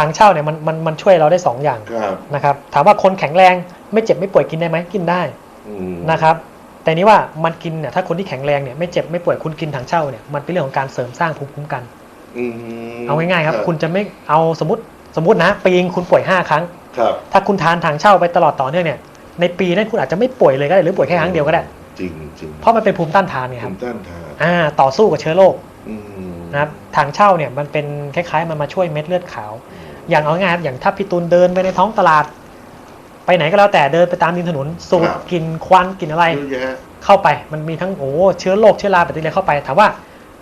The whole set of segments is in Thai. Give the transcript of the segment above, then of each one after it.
ถังเช่าเนี่ยมันมันมันช่วยเราได้สองอย่างครับนะครับ ถามว่าคนแข็งแรงไม่เจ็บไม่ป่วยกินได้ไหมกินได้อืมนะครับ แต่นี้ว่ามันกินเนี่ยถ้าคนที่แข็งแรงเนี่ยไม่เจ็บไม่ป่วยคุณกินถังเช่าเนี่ยมันเป็นเรื่องของการเสริมสร้างภูมิคุ้มกัน อืมเอาง่ายๆครับ คุณจะไม่เอาสมมติสมมตินะปีนึงคุณป่วย 5 ครั้ง ครับ ถ้าคุณทานถังเช่าไปตลอดต่อเนื่องเนี่ยในปีนั้นคุณอาจจะไม่ป่วยเลยก็ได้หรือป่วยแค่ครั้งเดียวก็ได้จริงจริงเพราะมันเป็นภูมิต้านทานไงคภูรับมิต้านทานอ่าต่อสู้กับเชื้อโรคอืมนะครับถังเช่าเนี่ยมันเป็นคล้ายๆ มันมาช่วยเม็ดเลือดขาว อ ย่างเอาง่ายๆครับอย่างถ้าพี่ตูนเดินไปในท้องตลาด ไปไหนก็แล้วแต่เดินไปตามริมถนน สูดกลิ่นควันกลิ่นอะไรเยอะแยะเข้าไปมันมีทั้งโอ้เชื้อโรคเชื้อราแบคทีเรียเข้าไปถามว่า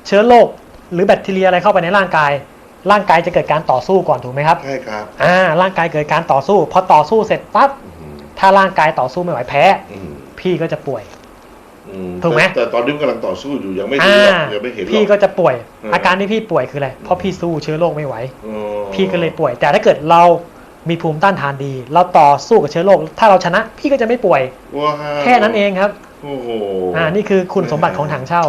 เชื้อโรคหรือแบคทีเรียอะไรเข้าไปในร่างกาย ร่างกายจะเกิดการต่อสู้ก่อนถูกไหมครับใช่ครับอ่าร่างกายเกิดการต่อสู้ พอต่อสู้เสร็จปั๊บอืมถ้าร่างกายต่อสู้ไม่ไหวแพ้อืมพี่ก็จะป่วยอืถูกไหมแต่แต่ตอนนี้มันกำลังต่อสู้อยู่ยังไม่อ่ารู้หรอกยังไม่เห็นหรอกพี่ก็จะป่วยอืมอาการที่พี่ป่วยคืออะไรเพราะพี่สู้เชื้อโรคไม่ไหวอ๋อ พี่ก็เลยป่วย แต่ถ้าเกิดเรามีภูมิต้านทานดี เราต่อสู้กับเชื้อโรคถ้าเราชนะ พี่ก็จะไม่ป่วยว้าวแค่นั้นเองครับโอ้โหอ่านี่คือคุณสมบัติของถังเช่า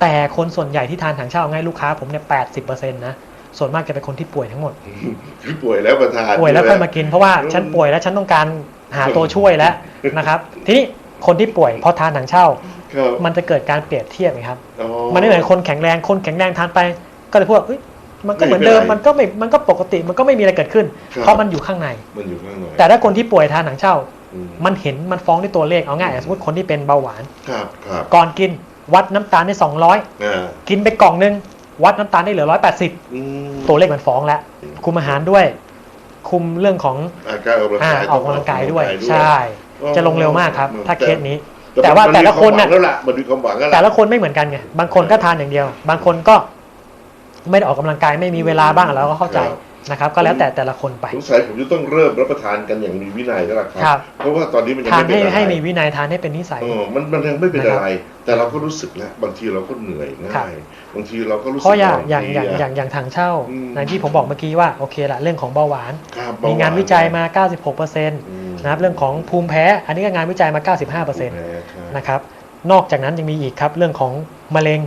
แต่คนส่วนใหญ่ที่ทานถังเช่าง่ายลูกค้าผมเนี่ยแปดสิบเปอร์เซ็นต์นะส่วนมากจะเป็นคนที่ป่วยทั้งหมดพี่ป่วยแล้วประทานป่วยแล้วค่อยมาใช่ไหกินเพราะว่าฉันป่วยแล้วฉันต้องการหาตัวช่วยแล้วนะครับ ทีนี้คนที่ป่วยพอทานถังเช่าครับมันจะเกิดการเปรียบเทียบไงครับอ๋อมันไม่เหมือนคนแข็งแรงคนแข็งแรงทานไป ก็เลยพูดว่าเอ้ย มันก็เหมือนเดิมไม่เป็นไรมันก็ไม่มันก็ปกติมันก็ไม่มีอะไรเกิดขึ้นครับเพราะมันอยู่ข้างใน มันอยู่ข้างในแต่ถ้าคนที่ป่วยทานถังเช่าอืมมันเห็นมันฟ้องด้วยตัวเลขเอาง่ายสมมติคนที่เป็นเบาหวานครับครับก่อนกินวัดน้ำตาลได้200อ่ากินไปกล่องนึงวัดน้ำตาลได้เหลือ180อืมตัวเลขมันฟ้องแล้ว คุมอาหารด้วย คุมเรื่องของอาการออกกำลังอ่ากายออกกำลังกายด้วยออกกำลังกาใช่อ๋อจะลงเร็วมากครับอืมถ้าเคสนี้ แต่แต่ว่ามัแต่ละคนมีน่ะวามหวังแล้วล่ะมันมีความหวังแล้วล่ะแต่ละคนไม่เหมือนกันไงบางคนก็ทานอย่างเดียว บางคนก็ ไม่ได้ออกกำลังกายไม่มีเวลาบ้างเราก็เข้าใจนะครับ ก็แล้วแต่แต่ละคนไปสงสัยผมจะต้องเริ่มรับประทานกันอย่างมีวินัยแล้วล่ะคครัรับ เพราะว่าตอนนี้มันยังทานไม่เป็ให้นอะไรให้มีวินัยทานให้เป็นนิสัยเออมันมันยังไม่เป็นนะครับอะไร แต่เราก็รู้สึกแล้วบางทีเราก็เหนื่อยครัง่าบยบางทีเราก็รู้สึกเพราะอย่างอ่อนอย่างเพลีอย่างอย่างอย่างถังเช่าอืมอย่างที่ผมบอกเมื่อกี้ว่าโอเคละเรื่องของเบาหวานครับมีงานวิจัยมา 96%อืมนะครับเรื่องของภูมิแพ้อันนี้ก็งานวิจัยมา 95%แพ้ใช่นะครับนอกจากนั้นยังมีอีกครับเรื่องของมะเร็ง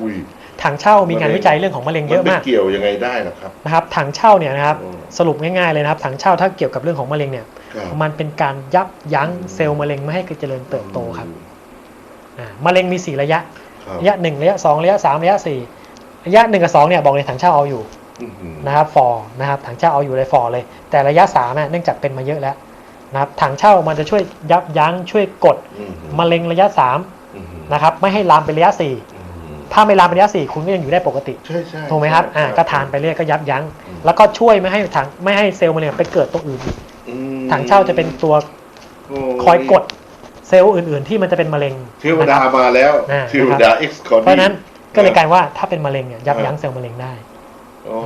อุ้ย ถังเช่ามีงานวิจัยเรื่องของมะเร็งเยอะมันมากไปเกี่ยวยังไงได้ล่ะครับนะครับถังเช่าเนี่ยนะครับอืมสรุปง่ายๆเลยนะครับถังเช่าถ้าเกี่ยวกับเรื่องของมะเร็งเนี่ยครับมันเป็นการยับยั้งเซลล์มะเร็งไม่ให้เจริญเติบโตครับอ่ามะเร็งมี4ระยะครับระยะ1ระยะ2ระยะ3ระยะ4ระยะ1กับ2เนี่ยบอกเลยถังเช่าเอาอยู่อื้อหือนะครับฟอร์นะครับถังเช่าเอาอยู่เลยฟอร์เลย แต่ระยะ3เนี่ยเนื่องจากเป็นมาเยอะแล้วนะครับถังเช่ามันจะช่วยยับยั้งช่วยกดอื้อหือมะเร็งระยะอื้อหือ3นะครับไม่ให้ลามเป็นระยะ4อื้อหือ ถ้าไม่ลามเป็นระยะ4คุณก็ยังอยู่ได้ปกติใช่ใช่ถูกไหมครับอ่าใช่ก็ทานไปเรื่อยก็ยับยั้งอืมแล้วก็ช่วยไม่ให้ถังไม่ให้เซลล์มะเร็งไปเกิดตรงอื่นอีกอืมถังเช่าจะเป็นตัวโอ้คอยกดเซลล์อื่น ๆ ที่มันจะเป็นมะเร็งเทวดานะครับมาแล้วอ่าเทวดา X คอนเพราะฉะนั้นก็เลยกลายว่าถ้าเป็นมะเร็งเนี่ยยับยั้งเซลล์มะเร็งได้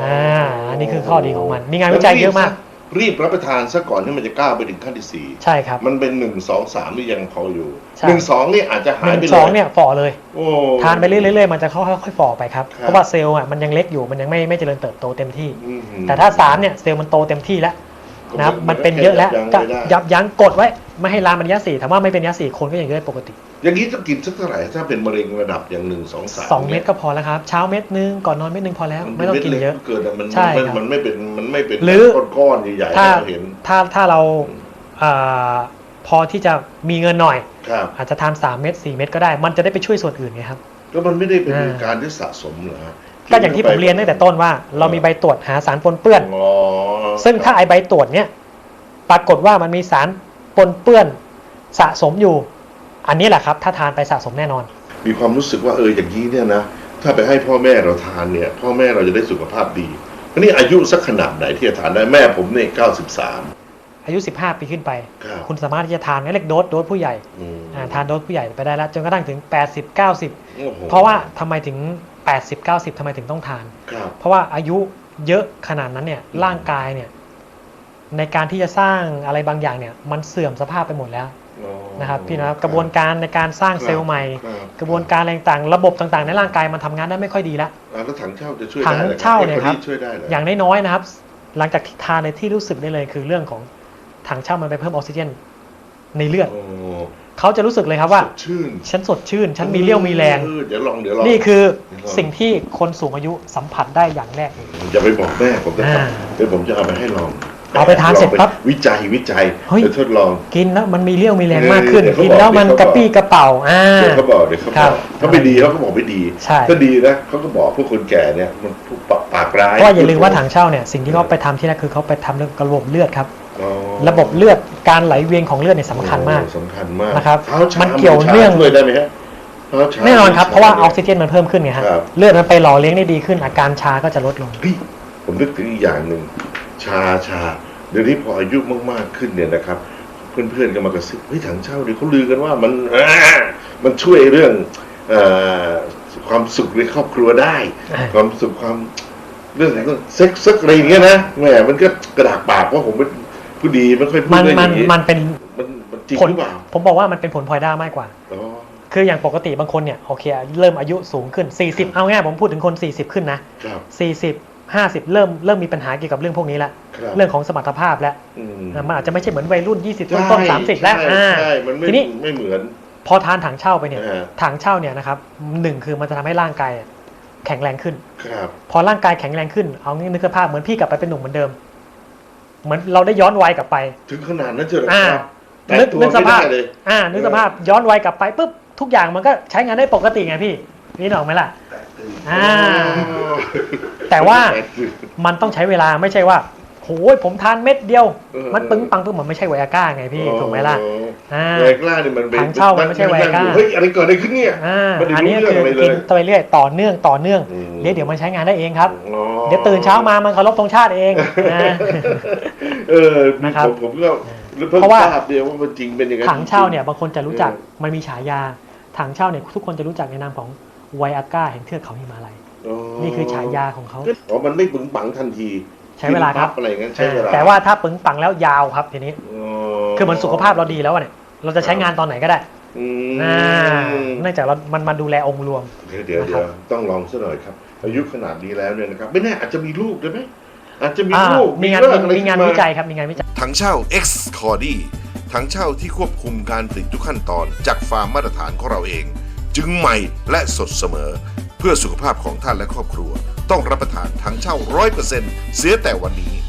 อ่าอันนี้คือข้อดีของมัน มีงานวิจัยเยอะมาก รีบรับประทานซะก่อนที่มันจะก้าวไปถึงขั้นที่สี่ใช่ครับ มันเป็นหนึ่งสองสามนี่ยังพออยู่ใช่ หนึ่งสองนี่อาจจะหาหยนึ่งไปเลยสองเนี่ยฝ่อเลย โอ้ ทานไปเรื่อยๆมันจะค่อยๆฝ่อไปครับ ครับ เพราะว่าเซลล์อะมันยังเล็กอยู่มันยังไม่ไม่เจริญเติบโตเต็มที่ อื้อหือแต่ถ้าสามเนี่ยเซลล์มันโตเต็มที่แล้ว นะครับก็มันเป็นเยอะแล้วยับยั้งก็ไว้ได้ยับยั้งกดไว้ ไม่ให้ลามเป็นระยะสี่ถามว่าไม่เป็นระยะสี่คนก็ยังอยู่ได้ปกติ อย่างนี้ต้องกินสักเท่าไหร่ถ้าเป็นมะเร็งระดับอย่างหนึ่งสองสามสองเม็ดก็พอแล้วครับเช้าเม็ดนึงก่อนนอนเม็ดนึงพอแล้วมันไม่ต้องกินเยอะเกิดมันใช่มันครับมันไม่เป็นมันไม่เป็นหรือก้อนๆใหญ่ๆถ้าให้เราเห็นถ้าถ้าเราอ่าพอที่จะมีเงินหน่อยครับอาจจะทาน3เม็ด4เม็ดก็ได้ มันจะได้ไปช่วยส่วนอื่นไงครับก็มันไม่ได้เป็นอ่าการที่สะสมเหรอฮะก็อย่างที่ผมเรียนตั้งแต่ต้นว่า เรามีใบตรวจหาสารปนเปื้อนอ๋อ ซึ่งถ้าไอใบตรวจเนี่ยปรากฏว่ามันมีสารปนเปื้อนสะสมอยู่ อันนี้แหละครับ ถ้าทานไปสะสมแน่นอน มีความรู้สึกว่าเอออย่างนี้เนี่ยนะถ้าไปให้พ่อแม่เราทานเนี่ย พ่อแม่เราจะได้สุขภาพดีอันนี้อายุสักขนาดไหนที่จะทานได้แม่ผมเนี่ยเก้าสิบสามอายุ 15 ปีขึ้นไปครับคุณสามารถที่จะทานเล็กโดสโดสผู้ใหญ่อ่าทานโดสผู้ใหญ่ไปได้แล้วจนกระทั่งถึง 80 90 เพราะว่าทำไมถึง 80 90ทำไมถึงต้องทานครับเพราะว่าอายุ เยอะขนาดนั้นเนี่ยร่างกายเนี่ยในการที่จะสร้างอะไรบางอย่างเนี่ยมันเสื่อมสภาพไปหมดแล้วอ๋อนะครับพี่นะครับกระบวนการในการสร้างเซลล์ใหม่ครับกระบวนการอะไรต่างๆระบบต่างๆ ในร่างกายมันทำงานได้ไม่ค่อยดีแล้วอ่าแล้วถังเช่าจะช่วยถังได้หรอเช่าเนี่ยครับช่วยได้เหรออย่างน้อยๆนะครับ หลังจากที่ทานในที่รู้สึกได้เลยคือเรื่องของถังเช่ามันไปเพิ่มออกซิเจนในเลือดโอ้ เขาจะรู้สึกเลยครับว่าสดชื่นฉันสดชื่น ฉันมีเรี่ยวมีแรง เออเดี๋ยวลองเดี๋ยวลองนี่คือเดี๋ยวลองสิ่งที่คนสูงอายุสัมผัสได้อย่างแรกเลยอย่าไปบอกแม่ผมจะอ่าเดี๋ยวผมจะเอาไปให้ลองเอาไปทานเสร็จปั๊บวิจัยวิจัยเฮ้ยเดี๋ยวทดลอง กินแล้วมันมีเรี่ยวมีแรงมากขึ้นเดี๋ยวเขากินแล้วมันบอกกระปี้กระเป๋าอ่า เดี๋ยวเขาบอกเดี๋ยวเขาครับอบกถ้าไม่ดีเขาก็บอกไม่ดีใช่ ถ้าดีนะเขาก็บอกพวกคนแก่เนี่ยมันพวกปากร้าย เพราะว่าอย่าลืมว่าถังเช่าเนี่ยสิ่งที่เขาไปทำที่นั่นคือเขาไปทำเรื่องระบบเลือดครับอ๋อ ระบบเลือดการไหลเวียนของเลือดเนี่ยสำคัญมากโอ้สำคัญมากนะครับเท้าชามันเกี่ยวเนื่องช่วยได้ไหมฮะเท้าชาแน่นอนครับชเพราะว่าออกซิเจนมันเพิ่มขึ้นไงฮะครับเลือดมันไปหล่อเลี้ยงได้ดีขึ้น อาการชาก็จะลดลงเฮ้ยผมนึกถึงอีกอย่างหนึ่งชาชาเดี๋ยวนี้พออายุมากๆขึ้นเนี่ยนะครับ เพื่อนๆก็มากระซิบเฮ้ยถังเช่าดิเขาลือกันว่ามันอ่ามันช่วยเรื่องเอ่อความสุขในครอบครัวได้อ่าความสุขความเรื่องอะไรก็เซ็กซ์เซ็กซ์อะไรอย่างเงี้ยนะแหมมันก็กระดากปากว่าผมเป็น ผู้ดีไม่ค่อยพูดมันเรื่องอมันย่างนี้มันเป็นมันมันจริงผลหรือเปล่าผมบอกว่ามันเป็นผลพลอยได้มากกว่า อ๋อ คืออย่างปกติบางคนเนี่ยโอเคเริ่มอายุสูงขึ้น 40 เอาง่ายผมพูดถึงคน 40 ขึ้นนะ ครับ 40 50 เริ่มเริ่มมีปัญหาเกี่ยวกับเรื่องพวกนี้แล้วครับเรื่องของสมรรถภาพแล้วอืมอะมันอาจจะไม่ใช่เหมือนวัยรุ่น 20 ต้นต้นใช่30 แล้วใช่อ่าใช่มันไม่ทีนี้ไม่เหมือน พอทานถังเช่าไปเนี่ยอ่า ถังเช่าเนี่ยนะครับหนึ่งคือมันจะทำให้ร่างกายอะแข็งแรงขึ้น ครับ พอร่างกายแข็งแรงขึ้นเอางี้นึกสภาพเหมือนพี่กลับไปเป็นหนุ่มเหมือนเดิม เหมือนเราได้ย้อนวัยกลับไป ถึงขนาดนั้นเจอเหรออ่าครับแต่นึกตัวนึกสไม่ภาพได้เลยอ่านึกสภาพย้อนวัยกลับไปปุ๊บทุกอย่างมันก็ใช้งานได้ปกติไงพี่นี่นึกออกไหมล่ะอ่าแต่ว่ามันต้องใช้เวลาไม่ใช่ว่าโอ้ย ผมทานเม็ดเดียวเออมันปึ้งปังปึ้งเหมือนไม่ใช่ไวอาก้าไงพี่ถูกไหมล่ะอ่าแวกล่าเนี่ยมันเป็นทางเช่ามันไม่ใช่แวก้าเฮ้ยอะไรเกิดอะไรขึ้นเนี่ยอ่าไม่ได้อันนี้รู้ก็เรื่องคืออะไรเลยกินไปเรื่อยต่อเนื่องต่อเนื่องอืมเดี๋ยวเดี๋ยวมันใช้งานได้เองครับอ๋อเดี๋ยวตื่นเช้ามามันเคารพธงชาติเองนะเออนะครับผมผมก็เพิ่งเพราะว่าทราบเดียวว่ามันจริงเป็นอย่างนั้นถังเช่าเนี่ยบางคนจะรู้จักเออมันมีฉายาถังเช่าเนี่ยทุกคนจะรู้จักในนามของไวอาก้าแห่งเทือกเขาหิมาลัยอ๋อนี่คือฉายาของเขาอ๋อมันไม่ปึงปังทันที ใช้เวลาครับกินปั๊อะไรอย่างนั้นใช้เวลาแต่ว่าถ้าปึงปังแล้วยาวครับทีนี้อ๋อคือเหมือนสุขภาพเราดีแล้วอะเนี่ย เราจะใช้งานตอนไหนก็ได้อืมอ่าเนื่องจากเรามันมาดูแลองค์รวม เดี๋ยวเดี๋ยวนะคเดี๋รัยบวต้องลองซะหน่อยครับ อายุขนาดนี้แล้วเนี่ยนะครับ ไม่แน่อาจจะมีลูกได้ไหมอาจจะมีอ่าลูกมีงานเลิกอะไรมีงานขึ้วิจัยครับมีงานวิจัยถังเช่า X c o r d y ถังเช่าที่ควบคุมการผลิตทุกขั้นตอนจากฟาร์มมาตรฐานของเราเอง จึงใหม่และสดเสมอ เพื่อสุขภาพของท่านและครอบครัว ต้องรับประทานทั้งเช่าร้อยเปอร์เซ็นต์เสียแต่วันนี้